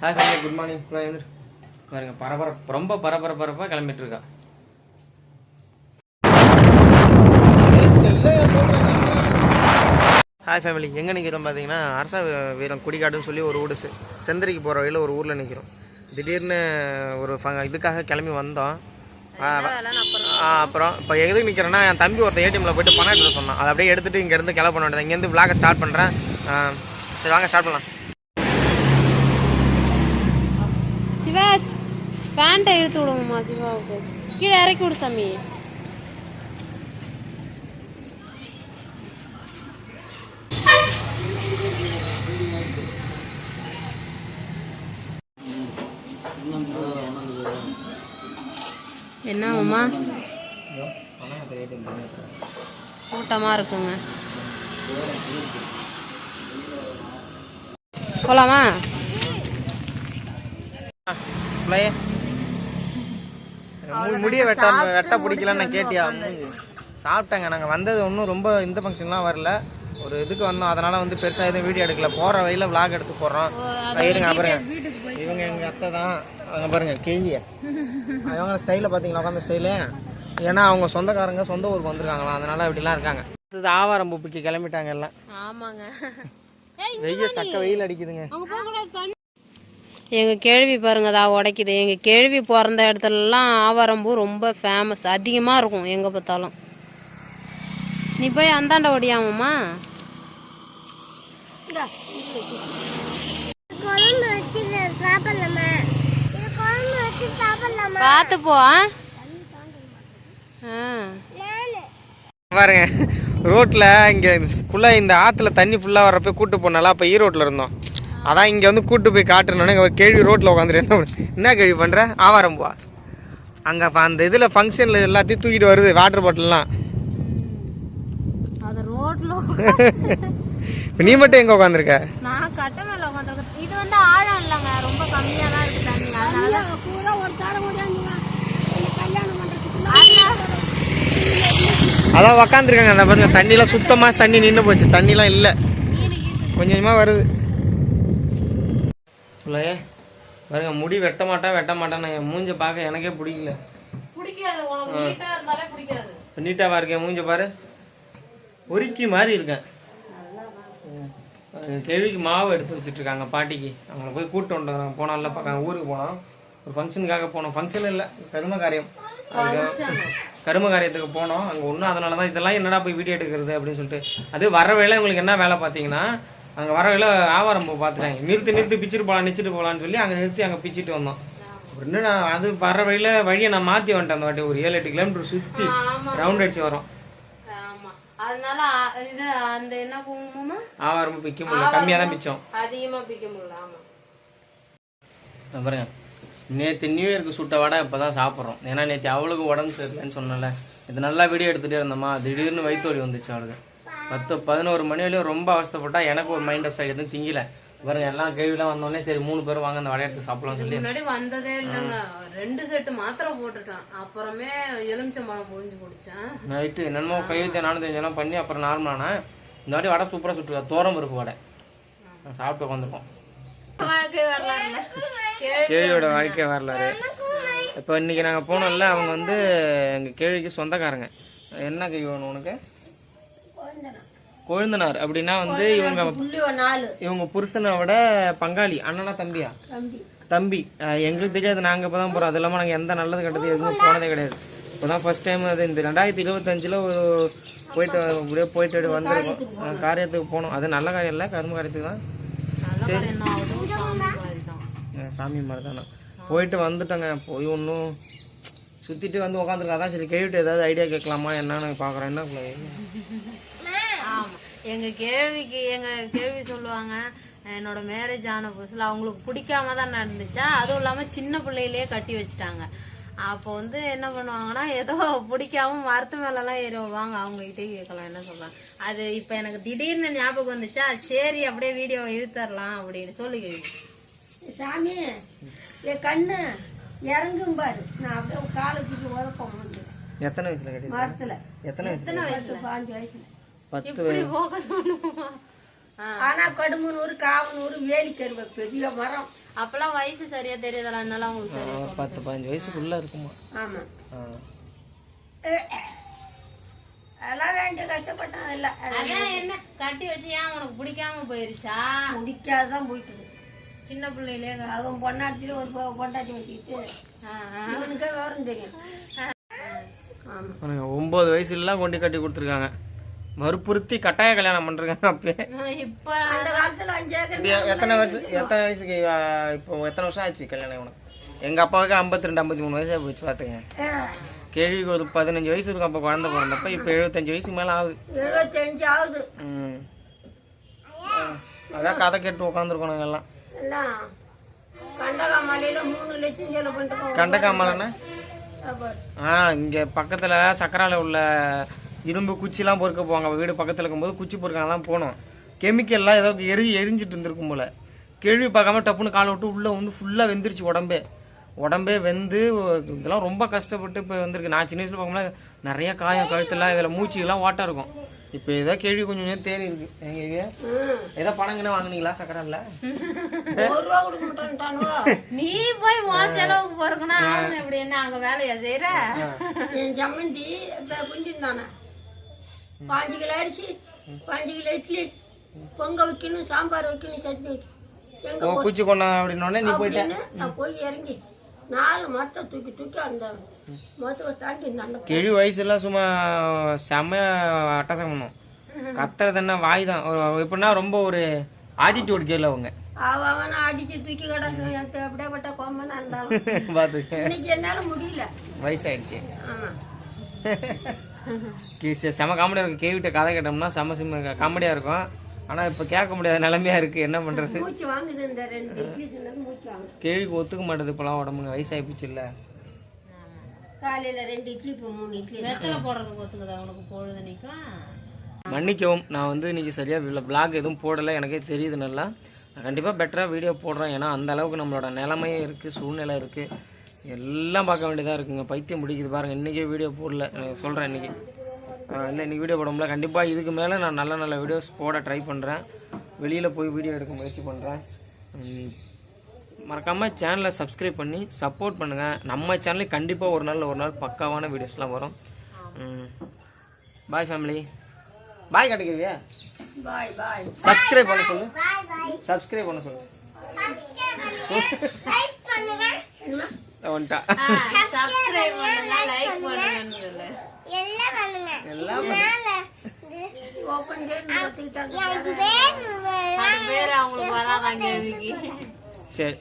Hi family good morning ஃபுல்லாக எழுந்துரு பாருங்க பரபரப்பு ரொம்ப பரபர பரப்பாக கிளம்பிட்டு இருக்கா ஹாய் ஃபேமிலி எங்கே நிற்கிறோம் பார்த்தீங்கன்னா அரசா வீரம் குடிகாடுன்னு சொல்லி ஒரு ஊடு செந்தரிக்கு போகிற வழியில் ஒரு ஊரில் நிற்கிறோம் திடீர்னு ஒரு இதுக்காக கிளம்பி வந்தோம். அப்புறம். இப்போ எதுக்கு நிற்கிறேன்னா என் தம்பி ஒருத்தன் ஏடிஎம்ல போயிட்டு பணம் எடுத்து சொன்னான். அதை அப்படியே எடுத்துட்டு இங்கேருந்து கிளம்ப வேண்டியது இங்கேருந்து விளாக ஸ்டார்ட் பண்ணுறேன் சரி வாங்க ஸ்டார்ட் பண்ணலாம். பேண்ட்டை இழுத்து விடுங்கம்மா சிவாவுக்கு. கீழே இறக்கி விடு சாமி. என்ன அம்மா கூட்டமாக இருக்குங்க. போலாமா? பிள்ளையே முடிய வெட்ட வெட்ட பிடிக்கலன்னு நான் கேட்டியா? சாப்பிட்டாங்க நாங்கள் வந்தது ஒன்றும் ரொம்ப இந்த ஃபங்க்ஷன்லாம் வரல. ஒரு இதுக்கு வந்தோம். அதனால வந்து பெருசாக எதுவும் வீடியோ எடுக்கல. போகிற வழியில் vlog எடுத்து போடுறோம். இருங்க பாருங்க. இவங்க எங்கள் அத்தை தான். அவங்க பாருங்க கேள்விய அவங்க ஸ்டைலில் பார்த்தீங்களா உட்காந்த ஸ்டைலு ஏன்னா அவங்க சொந்தக்காரங்க சொந்த ஊருக்கு வந்திருக்காங்களாம். அதனால இப்படிலாம் இருக்காங்க. இது ஆவாரம் பூப்பிக்கு கிளம்பிட்டாங்க எல்லாம். ஆமாங்க. வெயில் சக்க வெயில் அடிக்குதுங்க. எங்க கேள்வி பாருங்க அதா உடைக்குது. எங்க கேள்வி பிறந்த இடத்துலலாம் ஆவாரம்பூ ரொம்ப ஃபேமஸ் அதிகமா இருக்கும் எங்க பார்த்தாலும். நீ போய் அந்தாண்ட ஓடியாமம்மா பார்த்து போ பாருங்க ரோட்ல இங்க குள்ள இந்த ஆத்துல தண்ணி ஃபுல்லா வரப்ப கூட்டு போனால அப்ப ஈரோட்ல இருந்தோம். அதான் இங்க வந்து கூட்டு போய் காட்டுறோன்னே ஒரு கேள்வி ரோட்ல உட்காந்துரு என்ன என்ன கேள்வி பண்ற? ஆவாரம் போவா? அங்க அந்த இதுல ஃபங்க்ஷன்ல எல்லாத்தையும் தூக்கிட்டு வருது வாட்டர் பாட்டில்லாம் அது ரோட்ல இப்ப நீ மட்டும் எங்க உட்காந்துருக்க நான் கட்ட மேல உட்காந்துருக்கேன் இது வந்து ஆழம் இல்லைங்க ரொம்ப கம்மியா தான் இருக்கு தண்ணி அதனால பூரா ஒரு தடவை முடியாதுங்க கல்யாணம் பண்றதுக்கு அதான் உக்காந்துருக்காங்க அந்த பாருங்க தண்ணிலாம் சுத்தமா தண்ணி நின்று போச்சு. தண்ணிலாம் இல்ல. கொஞ்சம் கொஞ்சமா வருது. சொல்லையே பாருங்க முடி வெட்ட மாட்டேன் வெட்ட மாட்டேன் என் மூஞ்ச பார்க்க எனக்கே பிடிக்கல. நீட்டாவா இருக்கேன் மூஞ்ச பாரு. ஒருக்கி மாதிரி இருக்கேன் கேள்விக்கு மாவு எடுத்து வச்சுட்டு இருக்காங்க பாட்டிக்கு. அவங்கள போய் கூட்டு வந்துட்டாங்க போனால பார்க்க ஊருக்கு போனோம் ஒரு ஃபங்க்ஷனுக்காக போனோம். ஃபங்க்ஷன் இல்லை கரும காரியம். கரும காரியத்துக்கு போனோம். அங்கே ஒன்றும் அதனால தான் இதெல்லாம் என்னடா போய் வீடியோ எடுக்கிறது அப்படின்னு சொல்லிட்டு. அது வர வேலை உங்களுக்கு என்ன வேலை பார்த்தீங்கன்னா அங்கே வர வேலை ஆவாரம் பூ பார்த்துட்டாங்க. நிறுத்தி நிறுத்தி பிச்சுட்டு போகலாம் நிச்சுட்டு போகலான்னு சொல்லி அங்கே நிறுத்தி அங்கே பிச்சுட்டு வந்தோம். இன்னும் நான் அது வர வழியில வழியை நான் மாற்றி வந்துட்டேன் அந்த வாட்டி. ஒரு ஏழு எட்டு கிலோமீட்டர் சுற்றி ரவுண்ட் அடிச்சு வரோம். அதனால இது அந்த என்ன பிக்க முடியல. கம்மியாக தான் பிச்சோம். அதிகமா பிக்க முடியல பாருங்க. நேற்று நியூ இயருக்கு சுட்ட வடை இப்போ தான் சாப்பிட்றோம். ஏன்னா நேற்று அவளுக்கு உடம்பு சரியில்லைன்னு சொன்னல இது நல்லா வீடியோ எடுத்துகிட்டே இருந்தோமா? திடீர்னு வயிற்று வலி வந்துச்சு அவளுக்கு. பத்து பதினோரு மணி வரையும் ரொம்ப அவஸ்தைப்பட்டா எனக்கு ஒரு மைண்ட் அப்சைட் எதுவும் திங்கல. பாருங்க எல்லாம் கேள்விலாம் வந்தோடனே சரி மூணு பேர் வாங்க அந்த வடை எடுத்து சாப்பிடலாம்னு சொல்லி முன்னாடி வந்ததே இல்லைங்க. ரெண்டு செட்டு மாத்திரை போட்டுட்டேன். அப்புறமே எலுமிச்சம்பழம் புழிஞ்சு குடிச்சேன். நைட்டு என்னமோ கைவித்த நானும் தெரிஞ்செல்லாம் பண்ணி அப்புறம் நார்மலானேன் இந்த வாட்டி வடை சூப்பராக சுட்டுருக்கா. தோரம் இருக்கு வடை. நான் சாப்பிட்டு உட்காந்துருக்கோம் கேள்வியோட வாழ்க்கை வரலாறு. இப்போ இன்னைக்கு நாங்கள் போனோம்ல அவங்க வந்து எங்கள் கேள்விக்கு சொந்தக்காரங்க. என்ன கேள்வி வேணும் உனக்கு? கொழுந்தனார். அப்படின்னா வந்து இவங்க இவங்க புருஷனை விட பங்காளி அண்ணனா தம்பியா? தம்பி. எங்களுக்கு தெரியாது. நாங்கள் இப்போ தான் போகிறோம் அது இல்லாமல் நாங்கள் எந்த நல்லது கெட்டது எதுவும் போனதே கிடையாது. இப்போ தான் ஃபர்ஸ்ட் டைம் அது இந்த ரெண்டாயிரத்தி இருபத்தஞ்சில் ஒரு போயிட்டு அப்படியே போயிட்டு வந்திருக்கோம் காரியத்துக்கு போனோம். அது நல்ல காரியம் இல்லை. கரும காரியத்துக்கு தான். ஆகுதோ சாமி மாதிரி தான் தானே போயிட்டு வந்துட்டோங்க. போய் ஒன்றும் சுற்றிட்டு வந்து உட்காந்துருக்கா அதான் சரி கேட்டுட்டு ஏதாவது ஐடியா கேட்கலாமா? என்னன்னு பார்க்குறேன் என்ன பிள்ளை? ஆமா எங்க கேள்விக்கு எங்க கேள்வி சொல்லுவாங்க என்னோட மேரேஜ் ஆன புதுசுல அவங்களுக்கு பிடிக்காம தான் நடந்துச்சா? அதுவும் இல்லாம சின்ன பிள்ளையிலேயே கட்டி வச்சுட்டாங்க. அப்போ வந்து என்ன பண்ணுவாங்கன்னா ஏதோ பிடிக்காம மரத்து மேலெல்லாம் ஏறி வாங்க அவங்க கிட்டே கேட்கலாம் என்ன சொல்லலாம் அது இப்போ எனக்கு திடீர்னு ஞாபகம் வந்துச்சா? சரி அப்படியே வீடியோ இழுத்தரலாம் அப்படின்னு சொல்லி சாமி என் கண்ணு இறங்கும் பாரு. நான் அப்படியே காலத்துக்கு உதப்பம் வந்து எத்தனை வயசுல கட்டி மரத்துல. எத்தனை வயசுல? பாஞ்சு வயசுல. பத்து. இப்படி போக சொல்லுமா ஆனா கடுமனூர் காவனூர் வேலிக்கருவை பெரிய மரம். அப்பெல்லாம் வயசு சரியா தெரியாதல அதனால அவங்களுக்கு சரியா பத்து பதினஞ்சு வயசுக்குள்ள இருக்குமா? ஆமா. அதெல்லாம் வேண்டிய கஷ்டப்பட்டான் இல்ல. அதான் என்ன? கட்டி வச்சு ஏன் உனக்கு பிடிக்காம போயிருச்சா? முடிக்காதான் போயிட்டு சின்ன பிள்ளையிலே அவன் பொண்டாட்டில ஒரு பொண்டாட்டி வச்சுக்கிட்டு. இவனுக்கே விவரம் தெரியும். ஒன்பது வயசுலாம் கொண்டு கட்டி கொடுத்துருக்காங்க. வற்புறுத்தி கட்டாய கல்யாணம் பண்றாங்க அப்பயே. இப்ப அந்த காலத்துல எத்தனை வருஷம் எத்தனை வயசுக்கு இப்போ எத்தனை வருஷம் ஆச்சு கல்யாணம் உனக்கு எங்க அப்பாவுக்கு ஐம்பத்தி ரெண்டு ஐம்பத்தி மூணு வயசா போச்சு பாத்துங்க கேள்விக்கு ஒரு பதினஞ்சு வயசு இருக்கும் அப்போ குழந்தை பிறந்தப்ப இப்போ எழுபத்தஞ்சு வயசுக்கு மேல ஆகுது. எழுபத்தஞ்சு ஆகுது. ம். அதான் கதை கேட்டு உட்காந்துருக்கோம் நாங்க எல்லாம். எல்லாம் கண்டகா மலையில மூணு லட்சம் செலவு பண்ணிட்டு போவோம். கண்டக்காமலண்ணே அப்ப ஆ இங்க பக்கத்துல சக்கரால உள்ள இரும்பு குச்சிலாம் பொறுக்க போவாங்க. வீடு பக்கத்துல இருக்கும்போது குச்சி பொறுக்காங்கலாம் போனோம். கெமிக்கல்லாம் ஏதோ எரி எரிஞ்சிட்டு இருந்திருக்கும் போல. கேள்வி பார்க்காம டப்புன்னு காலை விட்டு உள்ள வந்து ஃபுல்லா வெந்துருச்சு உடம்பே. உடம்பே வெந்து இதெல்லாம் ரொம்ப கஷ்டப்பட்டு இப்போ வந்திருக்கு. நான் சின்ன வயசுல பார்க்கும்போது நிறைய காயம் கழுத்துல இதுல மூச்சு எல்லாம் ஓட்டம் இருக்கும். இப்போ ஏதோ கேள்வி கொஞ்சம் கொஞ்சம் தேறி இருக்கு. எங்க. ஏதோ பணங்கன்னு வாங்குனீங்களா மாட்டான்ட்டானுவோ. நீ போய் உன் செலவுக்கு போறதுன்னா அவனுங்க இப்படி என்ன அங்க வேலையா செய்யற என் சம்மந்தி இப்ப குஞ்சிருந்தானே பாஞ்சு கிலோ அரிசி பாஞ்சு கிலோ இட்லி பொங்க வைக்கணும் சாம்பார் வைக்கணும் சட்னி வைக்கணும். எங்க குச்சி கொண்டா அப்படின்னோடனே நீ போயிட்ட. அப்படின்னு நான் போய் இறங்கி நாலு மரத்தை தூக்கி தூக்கி அந்த மரத்தை தாண்டி இந்த கிழி வயசுலாம் சும்மா செம்ம அட்டசம் பண்ணும். கத்துறது என்ன வாய் தான். எப்படின்னா ரொம்ப ஒரு ஆட்டிடியூட் கேள் அவங்க. அவ அவனை அடிச்சு தூக்கி கிடக்கும் அப்படியேப்பட்ட கொம்பனா இருந்தாலும். இன்னைக்கு என்னால முடியல. வயசாயிடுச்சு. ஆமா. செம காமெடியா இருக்கும். கேவிட்ட கதை கேட்டோம்னா செம செம்ம காமெடியா இருக்கும். ஆனா இப்ப கேட்க முடியாத நிலைமையா இருக்கு. என்ன பண்றது? மூச்சு வாங்குது இந்த ரெண்டு இட்லி தின்னது மூச்சு வாங்குது. கேள்விக்கு ஒத்துக்க மாட்டேது இப்பெல்லாம் உடம்புங்க வயசாகி போச்சு இல்ல. காலையில ரெண்டு இட்லி இப்போ மூணு இட்லி வெத்தலை போடுறதுக்கு ஒத்துக்குதா? உனக்கு பொழுதுனைக்கும் மன்னிக்கவும் நான் வந்து இன்னைக்கு சரியா பிளாக் எதுவும் போடலை. எனக்கே தெரியுது நல்லா. நான் கண்டிப்பாக பெட்டராக வீடியோ போடுறேன். ஏன்னா அந்த அளவுக்கு நம்மளோட நிலைமையே இருக்குது சூழ்நிலை இருக்குது எல்லாம் பார்க்க வேண்டியதாக இருக்குங்க. பைத்தியம் பிடிக்குது பாருங்கள் இன்றைக்கே வீடியோ போடல. நான் சொல்கிறேன் இன்றைக்கி இல்லை இன்றைக்கி வீடியோ போட முடியல கண்டிப்பாக இதுக்கு மேலே நான் நல்ல நல்ல வீடியோஸ் போட ட்ரை பண்ணுறேன் வெளியில் போய் வீடியோ எடுக்க முயற்சி பண்ணுறேன் மறக்காமல் சேனலை சப்ஸ்கிரைப் பண்ணி சப்போர்ட் பண்ணுங்கள் நம்ம சேனலுக்கு கண்டிப்பாக ஒரு நாள் ஒரு நாள் பக்காவான வீடியோஸ்லாம் வரும். பாய் ஃபேமிலி பாய் கட்டுக்கவியா? பாய் பாய் சப்ஸ்கிரைப் பண்ண சொல்லு. சப்ஸ்கிரைப் பண்ண சொல்லு. வந்துட்டா சப்ஸ்கிரைப் பண்ணுங்க லைக் பண்ணுங்கன்னு சொல்லு எல்லாம் ஓப்பன் டேட் கத்துக்கிட்டாங்க அது பேர் அவங்களுக்கு வராதான் கேள்விக்கு? சரி.